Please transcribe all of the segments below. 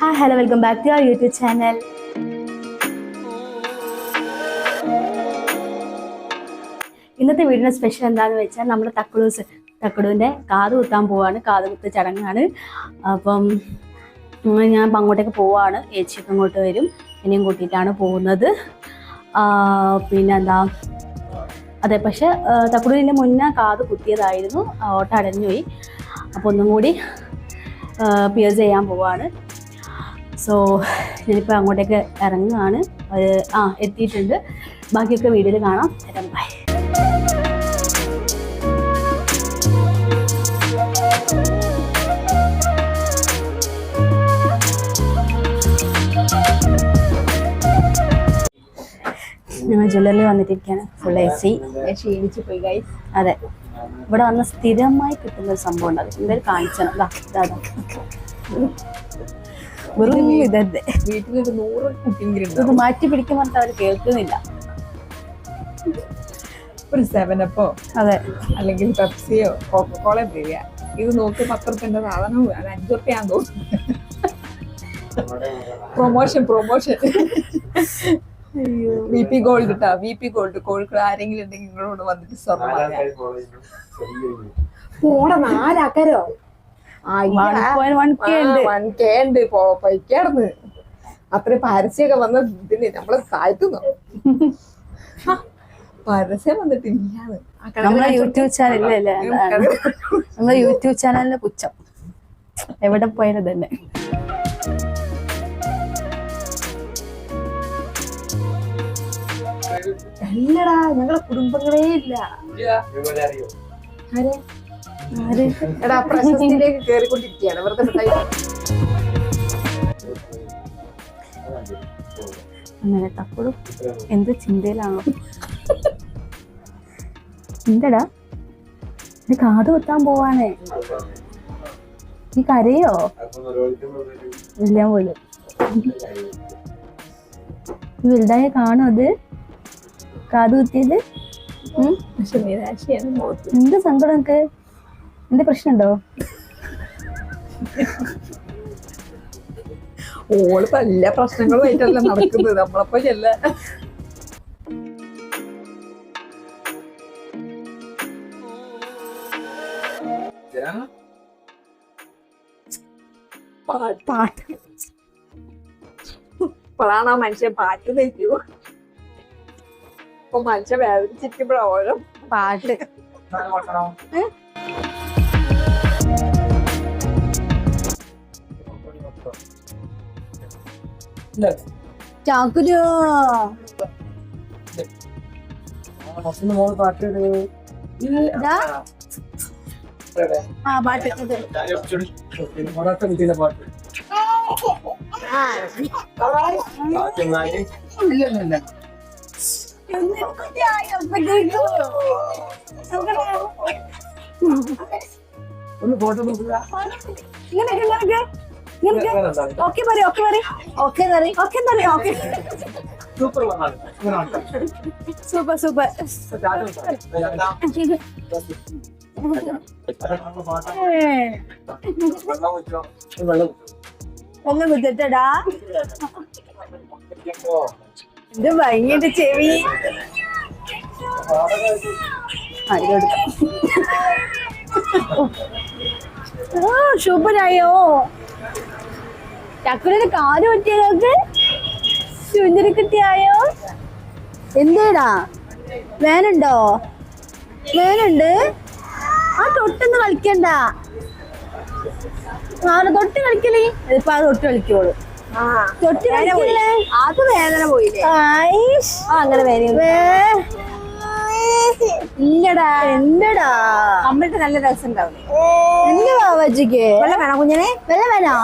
Hi hello welcome back to our YouTube channel ഇന്നത്തെ വീടിന്റെ special എന്താണെന്ന് വെച്ചാൽ നമ്മൾ തക്കുളൂസ് തക്കുടുവിന്റെ കാത് കുത്താൻ പോവാണ്. കാത് കുത്ത ചടങ്ങാണ്. അപ്പം ഞാൻ ഇപ്പം അങ്ങോട്ടേക്ക് പോവാണ്. ഏച്ചിയൊക്കെ അങ്ങോട്ട് വരും. എന്നെയും കൂട്ടിയിട്ടാണ് പോകുന്നത്. പിന്നെ പിന്നെന്താ? അതെ പക്ഷെ തക്കുടുവിന്റെ മുന്നേ കാത് കുത്തിയതായിരുന്നു. ഓട്ട അടഞ്ഞു അപ്പോൾ ഒന്നും കൂടി പിയേഴ്സ് ചെയ്യാൻ പോവാണ്. സോ ഞാനിപ്പോൾ അങ്ങോട്ടേക്ക് ഇറങ്ങുകയാണ്. ആ എത്തിയിട്ടുണ്ട്. ബാക്കിയൊക്കെ വീഡിയോയിൽ കാണാം. ബൈ ഞങ്ങൾ ജ്വല്ലറിൽ വന്നിട്ടിരിക്കുകയാണ്. ഫുൾ എ സി ക്ഷീണിച്ചു പോയി ഗൈസ് അതെ. ഇവിടെ വന്ന സ്ഥിരമായി കിട്ടുന്ന ഒരു സംഭവം ഉണ്ട്. അത് എന്തായാലും കാണിച്ചണം ദാ, ഇതാ, ഇതാ. വെറും ഇതല്ലേ. വീട്ടിലൊരു നൂറ് ഇത് മാറ്റി പിടിക്കാൻ പറഞ്ഞിട്ട് അവർ കേൾക്കുന്നില്ല. ഒരു സെവനപ്പോ അതെ. അല്ലെങ്കിൽ പെപ്സിയോ കോക്കോള തരിക ഇത് നോക്കി പത്ത് റുപ്യന്റെ സാധനവും അത് അഞ്ചു റുപ്യാന്ന് തോന്നുന്നു promotion promotion V P gold ഇട്ടാ വി പി ഗോൾഡ് കോഴിക്കോട് ആരെങ്കിലും ഉണ്ടെങ്കിൽ നിങ്ങളോട് വന്നിട്ട് സ്വർണം പോണ പോടെ നാലാക്കരോ വൺ കെ ഉണ്ട്. പൈക്കാർന്ന് അത്ര പരസ്യമൊക്കെ വന്ന ഇതിന് നമ്മളെ താഴ്ത്തുന്നു. പരസ്യം വന്നിട്ടില്ലാന്ന് നമ്മളെ യൂട്യൂബ് ചാനലിലല്ലേ. നമ്മളെ യൂട്യൂബ് ചാനലിന്റെ പുച്ഛം. എവിടെ പോയാലും തന്നെ. എല്ലടാ ഞങ്ങളെ കുടുംബങ്ങളേ ഇല്ല. ആരെ? എടാ പ്രശസ്തിയിലേക്ക് കേറിക്കൊണ്ടിരിക്കുകയാണ്. വെറുതെ മിഠായി. അങ്ങനെ തപ്പോഴും എന്ത് ചിന്തയിലാണോ? എന്തടാ ഇത് കാത് കുത്താൻ പോവാണേ. നീ കരയോ? ഇല്ല പോലും വലുതായ കാണോ അത്? കാത് കുത്തിയത്? എന്ത് സങ്കടം നിനക്ക്? എന്ത് പ്രശ്നമുണ്ടോ ഓൾ പല പ്രശ്നങ്ങളുമായിട്ടല്ല നടക്കുന്നത്. നമ്മളപ്പോ ചെല്ല പാട്ട്. ഇപ്പോഴാണ് ആ മനുഷ്യൻ പാട്ട് തെറ്റു ഇപ്പൊ മനുഷ്യൻ വേദനിച്ചിരിക്കുമ്പോഴാ ഓരോ പാട്ട്. ചാക്കുരു ഇതാ. ആ പാട്ട് ഇത്. ഒന്ന് ഫോട്ടോ നോക്കുക ഇങ്ങനെയൊക്കെ ഓക്കെ പറയും ഓക്കെ പറയും. ഓക്കെ പറയും ഓക്കെ പറയും ഓക്കെ. Super super. ഒന്ന് കുത്തിട്ടടാ ഇത് ഭയങ്കര ചെവി. ആ, ചക്കുരന് കാൽ പറ്റിയതൊക്കെ ചുഞ്ചിരിക്കുട്ടിയായോ എന്തേടാ? വേനുണ്ടോ? വേനുണ്ട്? ആ തൊട്ടൊന്ന് കളിക്കണ്ട. തൊട്ട് കളിക്കലേ ഇപ്പൊ ആ തൊട്ട് കളിക്കോളൂ. തൊട്ട് കളിക്കില്ലേ അത് വേദന പോയില്ലേ? അങ്ങനെ വേദന ഇല്ലടാ. എന്തടാ? അമ്മയുടെ നല്ല രസം ഉണ്ടാവില്ലേ എന്റെ വാവാജിക്ക് വെള്ളം വേണോ കുഞ്ഞിനെ? വെള്ളം വേണോ?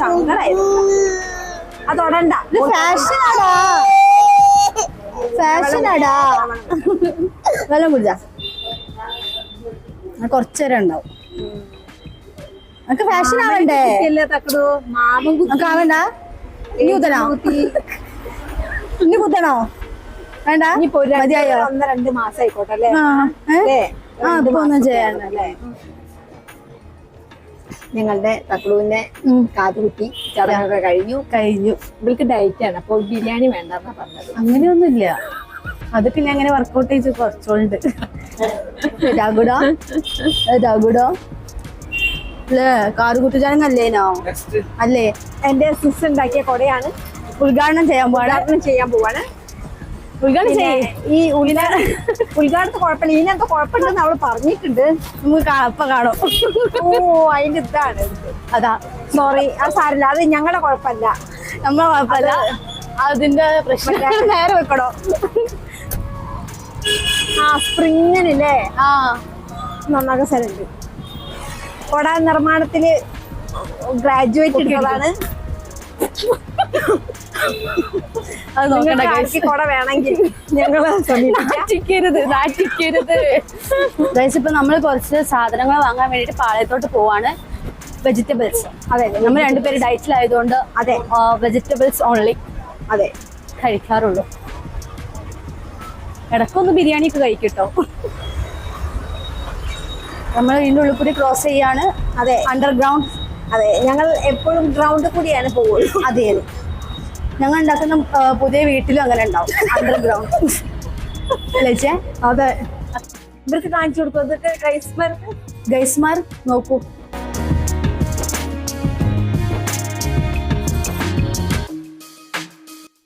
സങ്കടായിരുന്നു അത് തൊടണ്ട ഫാഷനാടാ. ഫാഷനാടാ. വെള്ളം കുടിച്ചാ? കൊറച്ചേരം ഉണ്ടാവും നമുക്ക് ഫാഷൻ ആവണ്ടേ? നമുക്ക് ആവണ്ട? ഇനി കുത്തണോ? ഇനി കുത്തണോ? വേണ്ട. മതിയായോ? ഒന്ന് രണ്ട് മാസം ആയിക്കോട്ടെ? അല്ലേ? ആ ഇപ്പൊ ഒന്നും ചെയ്യാനല്ലേ ഞങ്ങളുടെ തക്കളുവിന്റെ കാതുകുട്ടി കാതുകുത്തി ചടങ്ങൊക്കെ കഴിഞ്ഞു. കഴിഞ്ഞു. ഇവൾക്ക് ഡയറ്റ് ആണ്. അപ്പോൾ ബിരിയാണി വേണ്ടെന്നാ പറഞ്ഞത്. അങ്ങനെയൊന്നുമില്ല. അതൊക്കെ ഞാൻ അങ്ങനെ വർക്കൗട്ട് ചെയ്ത് കുറച്ചോണ്ട്. രാഗുടോ രാഗുടോ അല്ലേ കാറുകുത്തുചാരം അല്ലേനോ നെക്സ്റ്റ് അല്ലേ എന്റെ സിസ് ഉണ്ടാക്കിയ കൊടയാണ് ഉദ്ഘാടനം ചെയ്യാൻ പോവാണ്. ഉദ്ഘാടനം ചെയ്യാൻ പോവാണ്. ഉദ്ഘാടനം ചെയ്യേ. ഈ ഉദ്ഘാടന ഉദ്ഘാടനത്തെ കുഴപ്പമില്ല. ഇതിനെന്തോ കുഴപ്പമുണ്ടെന്ന് അവൾ പറഞ്ഞിട്ടുണ്ട്. നമുക്ക് ഇപ്പൊ കാണും. ഓ അതിന്റെ ഇതാണ്. അതാ. സോറി ആ സാരില്ല. അത് ഞങ്ങളുടെ കുഴപ്പമില്ല. നമ്മളെ കുഴപ്പമില്ല. അതിന്റെ പ്രശ്നം നേരെ വെക്കണോ? ആ സ്പ്രിങ്ങിനില്ലേ? ആ. നന്നാക്ക സ്ഥലമുണ്ട്. കൊട നിർമ്മാണത്തിൽ ഗ്രാജുവേറ്റ് എടുത്തതാണ്. അത് നോക്കണ്ട കോട. വേണമെങ്കിൽ ഞങ്ങൾ നാറ്റിക്കരുത് നാറ്റിക്കരുത്. ഗൈസ് ഇപ്പൊ നമ്മൾ കുറച്ച് സാധനങ്ങൾ വാങ്ങാൻ വേണ്ടിട്ട് പാളയത്തോട്ട് പോവാണ്. വെജിറ്റബിൾസ് അതെ നമ്മൾ രണ്ടുപേര് ഡയറ്റിലായതുകൊണ്ട് അതെ. വെജിറ്റബിൾസ് ഓൺലി അതെ. കഴിക്കാറുള്ളൂ. ഇടക്കൊന്ന് ബിരിയാണി ഒക്കെ കഴിക്കട്ടോ. നമ്മൾ ഇതിന്റെ ഉള്ളിൽ കൂടി ക്രോസ് ചെയ്യാണ്. അതെ. അണ്ടർഗ്രൗണ്ട് അതെ ഞങ്ങൾ എപ്പോഴും ഗ്രൗണ്ട് കൂടിയാണ് പോകുള്ളൂ അതെ അതെ. ഞങ്ങൾ ഉണ്ടാക്കുന്ന പുതിയ വീട്ടിലും അങ്ങനെ ഉണ്ടാവും. അണ്ടർഗ്രൗണ്ട് അല്ലേ അതെ. ഇവർക്ക് കാണിച്ചു കൊടുക്കും. ഇതൊക്കെ ഗൈസ്മാർ. ഗൈസ്മാർ നോക്കൂ.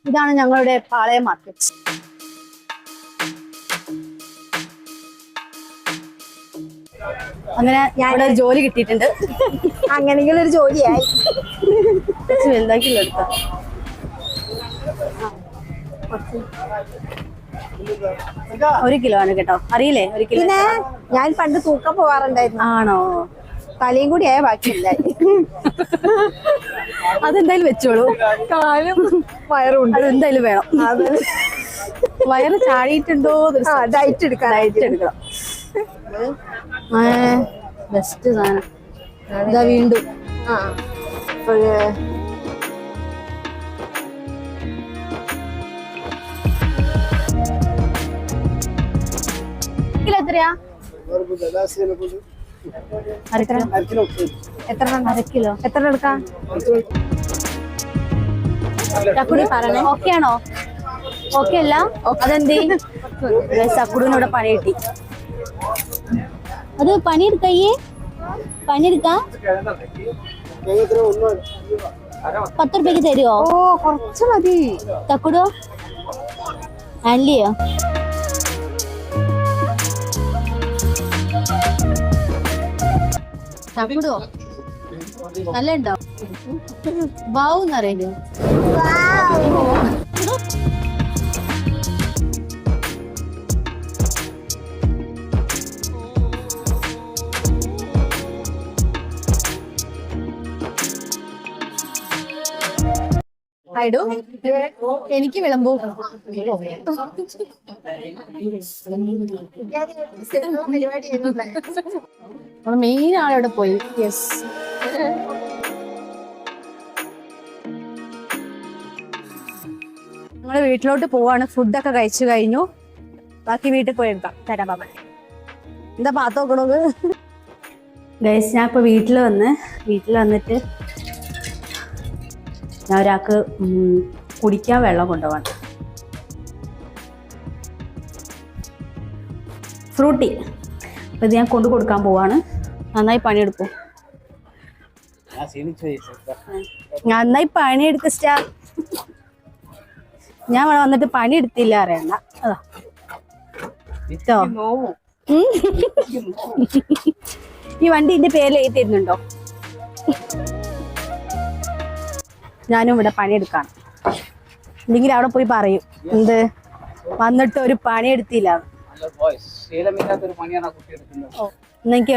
ഇതാണ് ഞങ്ങളുടെ പാളയ മാർക്കറ്റ് അങ്ങനെ ഇവിടെ ഒരു ജോലി കിട്ടിയിട്ടുണ്ട്. അങ്ങനെയെങ്കിലും ഒരു ജോലിയായി. വലുതാക്കി എടുത്ത ഒരു കിലോ ആണ് കേട്ടോ. അറിയില്ലേ? ഒരു കിലോ പിന്നെ ഞാൻ പണ്ട് തൂക്കം പോവാറുണ്ടായിരുന്നു. ആണോ? തലയും കൂടി ആയ ബാക്കിയില്ല. അതെന്തായാലും വെച്ചോളൂ. കാലും വയറുണ്ട് അതെന്തായാലും വേണം. വയറ് ചാടിയിട്ടുണ്ടോ ഡയറ്റ് എടുക്കാൻ ഡയറ്റ് എടുക്കണം. ബെസ്റ്റ് സാധനം. വീണ്ടും. ആ എത്രയാ? എത്ര അര കിലോ എത്ര എടുക്കാം? ചക്കുടി പറഞ്ഞേ ഓക്കെ ആണോ? ഓക്കെ അല്ല? അതെന്തേ? ചക്കുടിനോട് പണി കിട്ടി. അത് പണിയെടുക്കയ്യേ പണിയെടുക്കാം പത്ത് റുപ്യക്ക് തരുമോ ഓ കുറച്ച് മതി. തക്കുടോ അല്ലയോ തക്കുടോ നല്ല ഉണ്ടോ ബാവൂന്ന് എനിക്ക് വിളമ്പൂ. നമ്മൾ മെയിൻ ആളവിടെ പോയി. യെസ് ഞങ്ങൾ വീട്ടിലോട്ട് പോവാണ്. ഫുഡൊക്കെ കഴിച്ചു കഴിഞ്ഞു. ബാക്കി വീട്ടിൽ പോയി എടുക്കാം. തരാം പാപ്പ എന്താ പാത്ത് നോക്കണത് ഗൈസ് ഞാൻ ഇപ്പോൾ വീട്ടിൽ വന്ന് വീട്ടിൽ വന്നിട്ട് ഞാൻ ഒരാൾക്ക് കുടിക്കാൻ വെള്ളം കൊണ്ടുപോകണം ഫ്രൂട്ടി. അപ്പൊ ഇത് ഞാൻ കൊണ്ടു കൊടുക്കാൻ പോവാണ്. നന്നായി പണിയെടുക്കും നന്നായി പണിയെടുക്ക സ്റ്റാർ ഞാൻ ഇവിടെ വന്നിട്ട് പണിയെടുത്തില്ല അറിയണ്ട. അതാ. ഇട്ടോ ഉം. ഈ വണ്ടി എന്റെ പേരിൽ എഴുതി തരുന്നുണ്ടോ? ഞാനും ഇവിടെ പണിയെടുക്കാണ്. ഇല്ലെങ്കിൽ അവിടെ പോയി പറയും എന്ത്? വന്നിട്ട് ഒരു ആ കുട്ടി ഓ. എന്നാ എനിക്ക്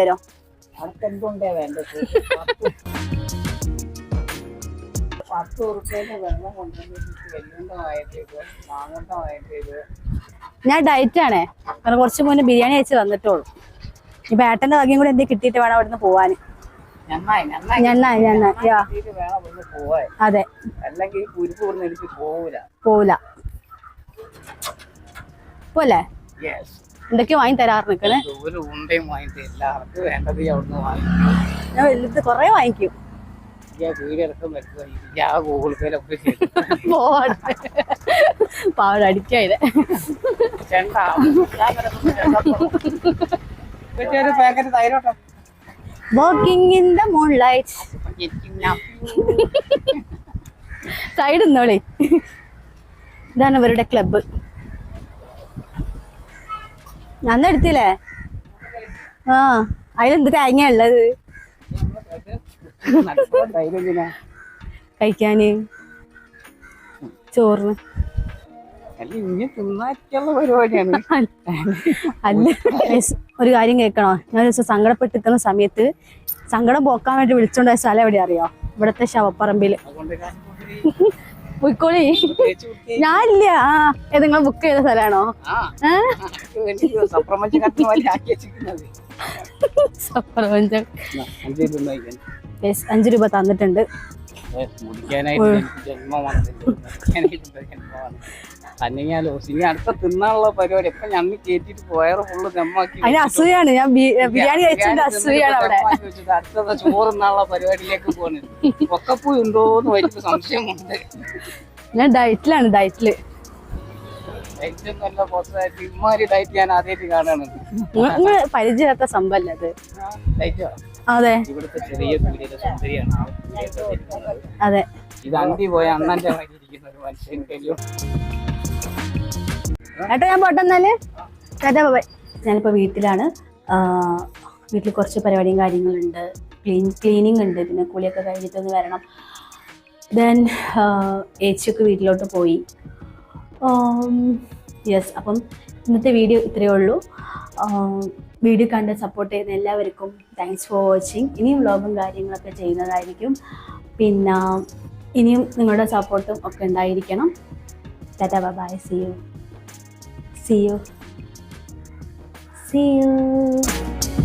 തരോ? പത്ത് ഉറുപ്പ്യന്റെ വെള്ളം കൊണ്ടുവന്നിട്ട് ഇത് മാങ്ങണ്ടമായിട്ട് ഇത്. ഞാൻ ഡയറ്റ് ആണേ. കാരണം കുറച്ച് മുന്നേ ബിരിയാണി അയച്ച് വന്നിട്ടുള്ളൂ. ഇപ്പൊ ഏട്ടന്റെ വകയും കൂടെ എന്തെങ്കിലും കിട്ടിയിട്ട് വേണം അവിടുന്ന് പോവാൻ. നന്നായി നന്നായി. ഞണ്ണായി അതെ. അല്ലെങ്കിൽ ഈ കുരുപ്പ് എനിക്ക് പോവൂല. പോവില്ല പോലെ യെസ് എന്തൊക്കെയോ വാങ്ങി തരാറ് നിൽക്കണേ ഒരു ഉണ്ടയും വാങ്ങിട്ട് എല്ലാവർക്കും വേണ്ടത് അവിടുന്ന് വാങ്ങിക്കും ഞാൻ വലുത് കൊറേ വാങ്ങിക്കും. വാക്കിംഗ് ഇൻ ദ സൈഡ് നിന്നോളി. ഇതാണ് ഇവരുടെ ക്ലബ്ബ് ഞാൻ എടുത്തില്ലേ ആ അതിലെന്ത് തേങ്ങ ഉള്ളത്? കഴിക്കാന്. ചോറിന്. അല്ല ഒരു കാര്യം കേൾക്കണോ? ഞാൻ ദിവസം സങ്കടപ്പെട്ട് നിൽക്കുന്ന സമയത്ത് സങ്കടം പോക്കാൻ വേണ്ടി വിളിച്ചോണ്ട സ്ഥലം എവിടെ അറിയോ? ഇവിടത്തെ ശവപ്പറമ്പിൽ. പോയിക്കോളി. ഞാനില്ല. ആ ഏത് നിങ്ങൾ ബുക്ക് ചെയ്ത സ്ഥലമാണോ? Guys, അഞ്ച് രൂപ തന്നിട്ടുണ്ട്. തന്നെയാലോ ഇനി അടുത്ത തിന്നാനുള്ള പരിപാടി. ഇപ്പൊ ഞമ്മി കേറ്റിട്ട് വയറ് ഫുള്ള് ദമ്മാക്കി അതിന് അസൂയാണ്. ഞാൻ ബിരിയാണി കഴിച്ചിട്ട് അസൂയാണ് അവിടെ. വെച്ചിട്ട് അടുത്തത് ചോറ് തിന്നാനുള്ള പരിപാടിയിലേക്ക് പോകണത് ഒക്കപ്പൂ ഉണ്ടോന്ന് വലിയ സംശയമുണ്ട്. ഞാൻ ഡയറ്റിലാണ് ഡയറ്റിൽ പരിചയമില്ലാത്ത സംഭവല്ലേ അത്? അതെ. അതെ. ഇത് അണ്ടി പോയ അണ്ണന്റെ ഇരിക്കുന്ന ഒരു മനുഷ്യൻ ഏട്ടാ ഞാൻ പോട്ടെ എന്നാൽ. ഞാനിപ്പോൾ വീട്ടിലാണ്. വീട്ടിൽ കുറച്ച് പരിപാടിയും കാര്യങ്ങളുണ്ട്. ക്ലീൻ ക്ലീനിങ് ഉണ്ട്. പിന്നെ കൂലിയൊക്കെ കഴിഞ്ഞിട്ടൊന്ന് വരണം. ദെൻ ഏച്ചിയൊക്കെ വീട്ടിലോട്ട് പോയി. യെസ് അപ്പം ഇന്നത്തെ വീഡിയോ ഇത്രയേ ഉള്ളൂ. വീഡിയോ കണ്ട് സപ്പോർട്ട് ചെയ്യുന്ന എല്ലാവർക്കും താങ്ക്സ് ഫോർ വാച്ചിങ് ഇനിയും വ്ലോഗും കാര്യങ്ങളൊക്കെ ചെയ്യുന്നതായിരിക്കും. പിന്നെ ഇനിയും നിങ്ങളുടെ സപ്പോർട്ടും ഒക്കെ ഉണ്ടായിരിക്കണം. Tata, bye bye. See you. See you. See you.